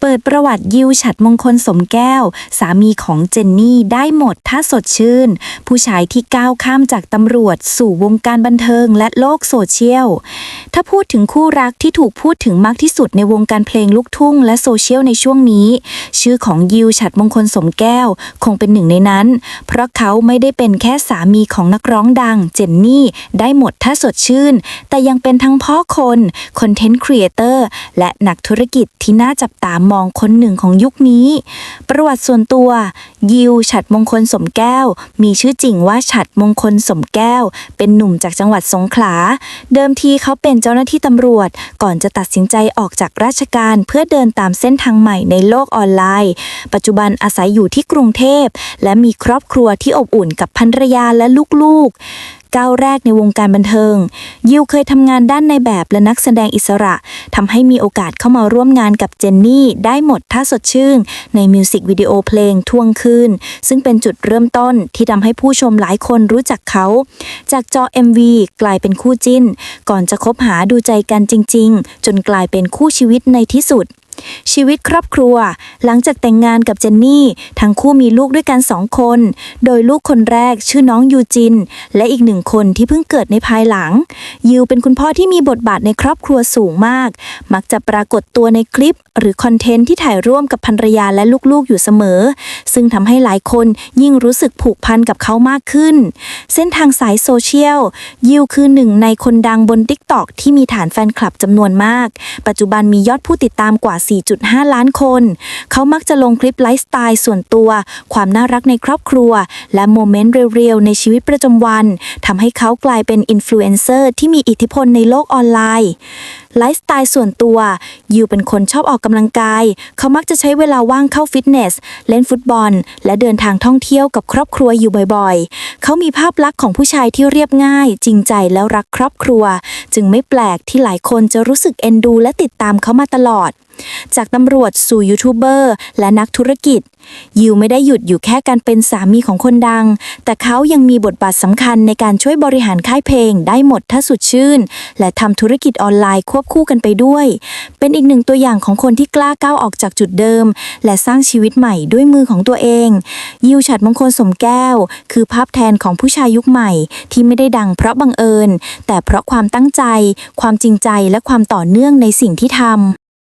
เปิดประวัติยิวฉัดมงคลสมแก้ว สามีของเจนนี่ได้หมดถ้าสดชื่น ผู้ชายที่ก้าวข้ามจากตำรวจ สู่วงการบันเทิงและโลกโซเชียล ถ้าพูดถึงคู่รักที่ถูกพูดถึงมากที่สุดในวงการเพลงลูกทุ่งและโซเชียลในช่วงนี้ ชื่อของยิวฉัดมงคลสมแก้ว คงเป็นหนึ่งในนั้น เพราะเขาไม่ได้เป็นแค่สามีของนักร้องดังเจนนี่ได้หมดถ้าสดชื่น แต่ยังเป็นทั้งพ่อคนคอนเทนต์ครีเอเตอร์และนักธุรกิจที่น่าจับตามมองคนหนึ่งของยุคนี้ ประวัติส่วนตัว ยิวฉัดมงคลสมแก้ว มีชื่อจริงว่าฉัดมงคลสมแก้ว เป็นหนุ่มจากจังหวัดสงขลา เดิมทีเขาเป็นเจ้าหน้าที่ตำรวจ ก่อนจะตัดสินใจออกจากราชการเพื่อเดินตามเส้นทางใหม่ในโลกออนไลน์ ปัจจุบันอาศัยอยู่ที่กรุงเทพ และมีครอบครัวที่อบอุ่นกับภรรยาและลูกๆ ก้าวแรกในวงการบันเทิง ยิวเคยทำงานด้านในแบบและนักแสดงอิสระทำให้มีโอกาสเข้ามาร่วมงานกับเจนนี่ ได้หมดถ้าสดชื่น ในมิวสิกวิดีโอเพลงทวงคืน ซึ่งเป็นจุดเริ่มต้นที่ทำให้ผู้ชมหลายคนรู้จักเขา จากจอ MV กลายเป็นคู่จิ้น ก่อนจะคบหาดูใจกันจริง ๆ จนกลายเป็นคู่ชีวิตในที่สุด ชีวิตครอบครัว หลังจากแต่งงานกับเจนนี่ ทั้งคู่มีลูกด้วยกันสองคน โดยลูกคนแรกชื่อน้องยูจิน และอีกหนึ่งคนที่เพิ่งเกิดในภายหลัง ยูเป็นคุณพ่อที่มีบทบาทในครอบครัวสูงมาก มักจะปรากฏตัวในคลิป หรือคอนเทนต์ที่ถ่ายร่วมกับภรรยาและลูกๆอยู่เสมอ ซึ่งทำให้หลายคนยิ่งรู้สึกผูกพันกับเขามากขึ้น เส้นทางสายโซเชียลยิวคือหนึ่งในคนดังบน t ิ k t o k ที่มีฐานแฟนคลับจำนวนมาก ปัจจุบันมียอดผู้ติดตามกว่า4.5 ล้านคน เขามักจะลงคลิปไลฟ์สไตล์ส่วนตัว ความน่ารักในครอบครัว และโมเมนต์เรียวๆ ในชีวิตประจำวันทำให้เขากลายเป็นอินฟลูเอนเซอร์ที่มีอิทธิพลในโลกออนไลน์ไลฟ์สไตล์ส่วนตัว ยิวเป็นคนชอบออกกำลังกาย เขามักจะใช้เวลาว่างเข้าฟิตเนส เล่นฟุตบอล และเดินทางท่องเที่ยวกับครอบครัวอยู่บ่อยๆ เขามีภาพลักษณ์ของผู้ชายที่เรียบง่าย จริงใจแล้วรักครอบครัว จึงไม่แปลกที่หลายคนจะรู้สึกเอ็นดู และติดตามเขามาตลอดจากตำรวจสู่ยูทูบเบอร์และนักธุรกิจ ยิวไม่ได้หยุดอยู่แค่การเป็นสามีของคนดัง แต่เขายังมีบทบาทสำคัญในการช่วยบริหารค่ายเพลงได้หมดถ้าสุดชื่น และทำธุรกิจออนไลน์ควควบคู่กันไปด้วย เป็นอีกหนึ่งตัวอย่างของคนที่กล้าก้าวออกจากจุดเดิม และสร้างชีวิตใหม่ด้วยมือของตัวเอง ยิวฉัดมงคลสมแก้ว คือภาพแทนของผู้ชายยุคใหม่ ที่ไม่ได้ดังเพราะบังเอิญ แต่เพราะความตั้งใจ ความจริงใจและความต่อเนื่องในสิ่งที่ทำ